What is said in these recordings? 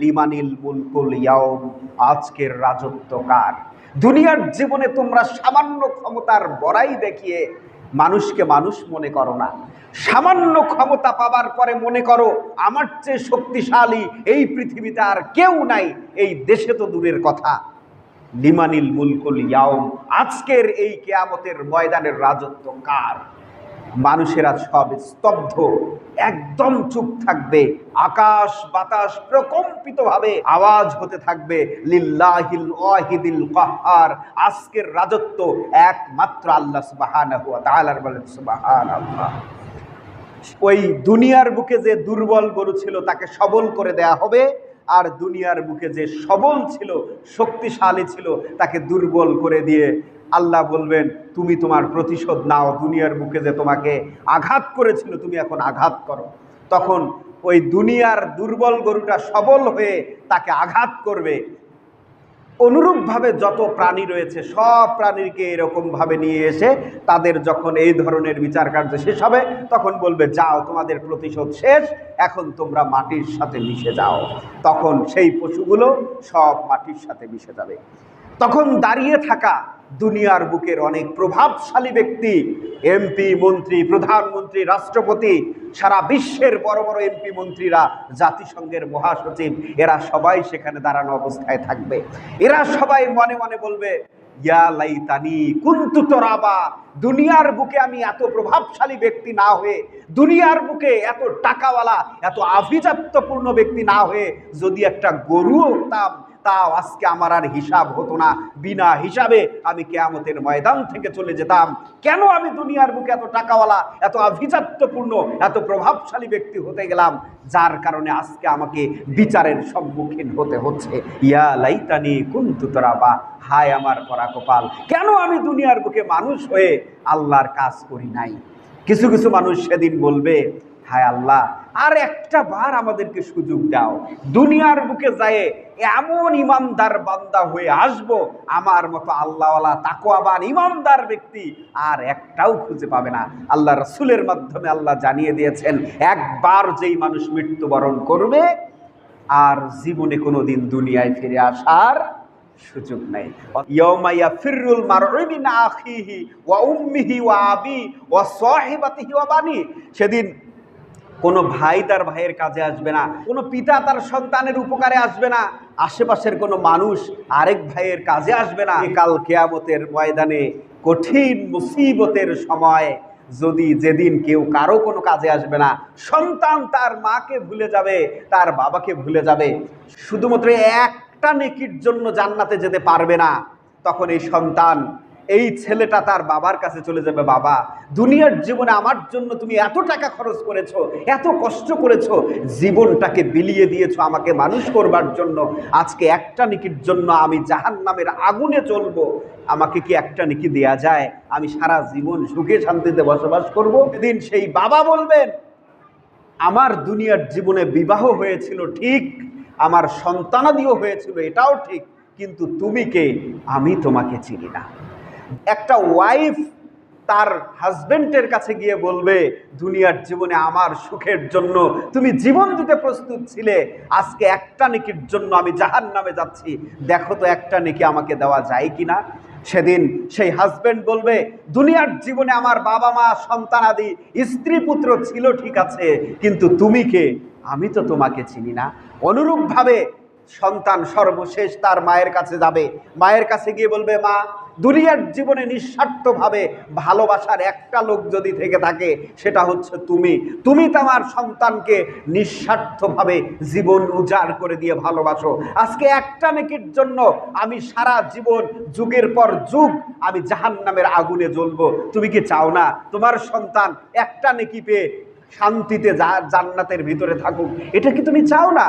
লিমানিল মুলকুল ইয়াউম, আজকের রাজত্ব কার? দুনিয়ার জীবনে তোমরা সামান্য ক্ষমতার বড়াই দেখিয়ে মানুষকে মানুষ মনে করো না। সামান্য ক্ষমতা পাবার পরে মনে করো, আমার চেয়ে শক্তিশালী এই পৃথিবীতে আর কেউ নাই, এই দেশে তো দূরের কথা। লিমানিল মুলকুল ইয়াউম, আজকের এই কেয়ামতের ময়দানের রাজত্ব কার? মানুষেরা সব স্তব্ধ, একদম চুপ থাকবে, আকাশ বাতাস প্রকম্পিতভাবে আওয়াজ হতে থাকবে আজকের রাজত্ব একমাত্র আল্লাহ সুবহানাহু ওই দুনিয়ার বুকে যে দুর্বল গরু ছিল, তাকে সবল করে দেয়া হবে, আর দুনিয়ার বুকে যে সবল ছিল, শক্তিশালী ছিল, তাকে দুর্বল করে দিয়ে আল্লাহ বলবেন, তুমি তোমার প্রতিশোধ নাও, দুনিয়ার বুকে যে তোমাকে আঘাত করেছিল, তুমি এখন আঘাত করো। তখন ওই দুনিয়ার দুর্বল গরুটা সবল হয়ে তাকে আঘাত করবে। অনুরূপভাবে যত প্রাণী রয়েছে, সব প্রাণীকে এরকমভাবে নিয়ে এসে তাদের যখন এই ধরনের বিচার কার্য শেষ হবে, তখন বলবে, যাও, তোমাদের প্রতিশোধ শেষ, এখন তোমরা মাটির সাথে মিশে যাও। তখন সেই পশুগুলো সব মাটির সাথে মিশে যাবে। তখন দাঁড়িয়ে থাকা দুনিয়ার বুকের অনেক প্রভাবশালী ব্যক্তি এমপি মন্ত্রী, প্রধানমন্ত্রী, রাষ্ট্রপতি, সারা বিশ্বের বড় বড় এমপি মন্ত্রীরা, জাতিসংঘের মহাসচিব, এরা সবাই সেখানে দাঁড়ানো অবস্থায় থাকবে। এরা সবাই মনে মনে বলবে দুনিয়ার বুকে আমি এত প্রভাবশালী ব্যক্তি না হয়ে, দুনিয়ার বুকে এত টাকাওয়ালা, এত আভিজাত্যপূর্ণ ব্যক্তি না হয়ে যদি একটা গরু হতাম তাও আজকে আমার আর হিসাব হতো না। বিনা হিসাবে আমি কেয়ামতের ময়দান থেকে চলে যেতাম। কেন আমি দুনিয়ার বুকে এত টাকাওয়ালা, এত আভিজাত্যপূর্ণ, এত প্রভাবশালী ব্যক্তি হতে গেলাম? যার কারণে আজকে আমাকে বিচারের সম্মুখীন হতে হচ্ছে। ইয়া লাইতানি কুন্তু বা হায় আমার করা কপাল। কেন আমি দুনিয়ার বুকে মানুষ হয়ে আল্লাহর কাজ করি নাই? কিছু কিছু মানুষ সেদিন বলবে হায় আল্লাহ, আর একটা বার আমাদেরকে সুযোগ দাও। দুনিয়ার বুকে যায় এমন ইমানদার বান্দা হয়ে আসব, আমার মতো আল্লাহওয়ালা তাকোয়াবান ইমানদার ব্যক্তি আর একটাও খুঁজে পাবে না। আল্লাহ রসুলের মাধ্যমে আল্লাহ জানিয়ে দিয়েছেন, একবার যেই মানুষ মৃত্যুবরণ করবে, আর জীবনে কোনো দিন দুনিয়ায় ফিরে আসার সুযোগ নেই। ইয়াউমা ইয়াফিরুল মারউ মিন আখিহি ওয়া উম্মিহি ওয়া আবি ওয়া সাহিবাতিহি ওয়া বানি। সেদিন কোনো ভাই তার ভাইয়ের কাজে আসবে না, কোনো পিতা তার সন্তানের উপকারে আসবে না, আশেপাশের কোনো মানুষ আরেক ভাইয়ের কাজে আসবে না। কাল কেয়ামতের ময়দানে কঠিন মুসিবতের সময় যদি যেদিন কেউ কারও কোনো কাজে আসবে না, সন্তান তার মাকে ভুলে যাবে, তার বাবাকে ভুলে যাবে। শুধুমাত্র একটা নেকির জন্য জান্নাতে যেতে পারবে না, তখন এই সন্তান এই ছেলেটা তার বাবার কাছে চলে যাবে, বাবা। দুনিয়ার জীবনে আমার জন্য তুমি এত টাকা খরচ করেছ, এত কষ্ট করেছ, জীবনটাকে বিলিয়ে দিয়েছ আমাকে মানুষ করবার জন্য। আজকে একটা নিকির জন্য আমি জাহান নামের আগুনে চলবো আমাকে কি একটা নিকি দেয়া যায়? আমি সারা জীবন সুখে শান্তিতে বসবাস করব। এদিন সেই বাবা বলবেন, আমার দুনিয়ার জীবনে বিবাহ হয়েছিল ঠিক, আমার সন্তানাদিও হয়েছিল এটাও ঠিক, কিন্তু তুমি কে? আমি তোমাকে চিনি না। একটা ওয়াইফ তার হাজবেন্ডের কাছে গিয়ে বলবে, দুনিয়ার জীবনে আমার সুখের জন্য তুমি জীবন দিতে প্রস্তুত ছিলে। আজকে একটা নেকির জন্য আমি জাহান নামে যাচ্ছি। দেখো তো একটা নেকি আমাকে দেওয়া যায় কি না সেদিন সেই হাজবেন্ড বলবে, দুনিয়ার জীবনে আমার বাবা মা, সন্তান আদি, স্ত্রী পুত্র ছিল ঠিক আছে, কিন্তু তুমি কে? আমি তো তোমাকে চিনি না। অনুরূপভাবে সন্তান সর্বশেষ তার মায়ের কাছে যাবে। মায়ের কাছে গিয়ে বলবে, মা দুনিয়ার জীবনে নিঃস্বার্থভাবে ভালোবাসার একটা লোক যদি থেকে থাকে, সেটা হচ্ছে তুমি। তুমি তোমার সন্তানকে নিঃস্বার্থভাবে জীবন উজাড় করে দিয়ে ভালোবাসো। আজকে একটা নেকির জন্য আমি সারা জীবন যুগের পর যুগ আমি জাহান নামের আগুনে জ্বলবো। তুমি কি চাও না তোমার সন্তান একটা নেকি পেয়ে শান্তিতে জান্নাতের ভিতরে থাকুক? এটা কি তুমি চাও না?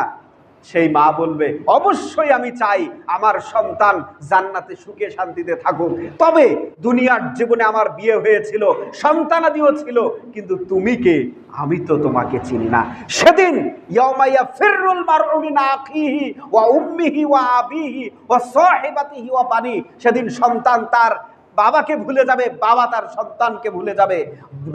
সেই মা বলবে, অবশ্যই আমি চাই আমার সন্তান জান্নাতে সুখে শান্তিতে থাকুক। তবে দুনিয়ার জীবনে আমার বিয়ে হয়েছিল সন্তানাদিও ছিল, কিন্তু তুমি কে? আমি তো তোমাকে চিনি না। সেদিন ওয়া উম্মিহি ওয়া সেদিন সন্তান তার বাবাকে ভুলে যাবে, বাবা তার সন্তানকে ভুলে যাবে,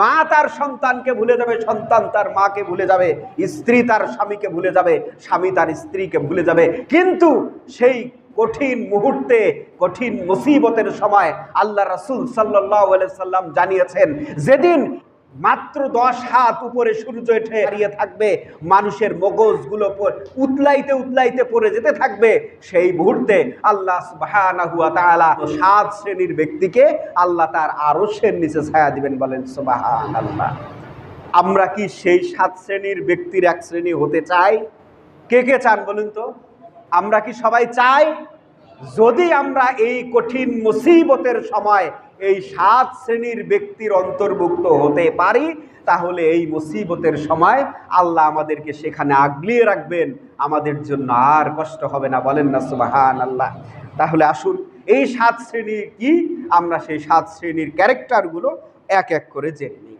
মা তার সন্তানকে ভুলে যাবে, সন্তান তার মাকে ভুলে যাবে, স্ত্রী তার স্বামীকে ভুলে যাবে, স্বামী তার স্ত্রীকে ভুলে যাবে। কিন্তু সেই কঠিন মুহূর্তে, কঠিন মুসিবতের সময় আল্লাহ রাসুল সাল্লাহ সাল্লাম জানিয়েছেন, যেদিন মাত্র দশ হাত উপরে সূর্য উঠে দাঁড়িয়ে থাকবে, মানুষের মগজগুলো উতলাইতে উতলাইতে পড়ে যেতে থাকবে। সেই মুহূর্তে আল্লাহ সুবহানাহু ওয়া তাআলা সাত শ্রেণির ব্যক্তিকে আল্লাহ তার আরশের নিচে ছায়া দিবেন, বলেন সুবহানাল্লাহ। আমরা কি সেই সাত শ্রেণির ব্যক্তির এক শ্রেণি হতে চাই? কে কে চান বলুন তো? আমরা কি সবাই চাই? যদি আমরা এই কঠিন মুসিবতের সময় এই সাত শ্রেণির ব্যক্তির অন্তর্ভুক্ত হতে পারি, তাহলে এই মুসিবতের সময় আল্লাহ আমাদেরকে সেখানে আগলিয়ে রাখবেন। আমাদের জন্য আর কষ্ট হবে না। বলেন না সুবাহান আল্লাহ তাহলে আসুন, এই সাত শ্রেণি কি? আমরা সেই সাত শ্রেণির ক্যারেক্টারগুলো এক এক করে জেনে নিই।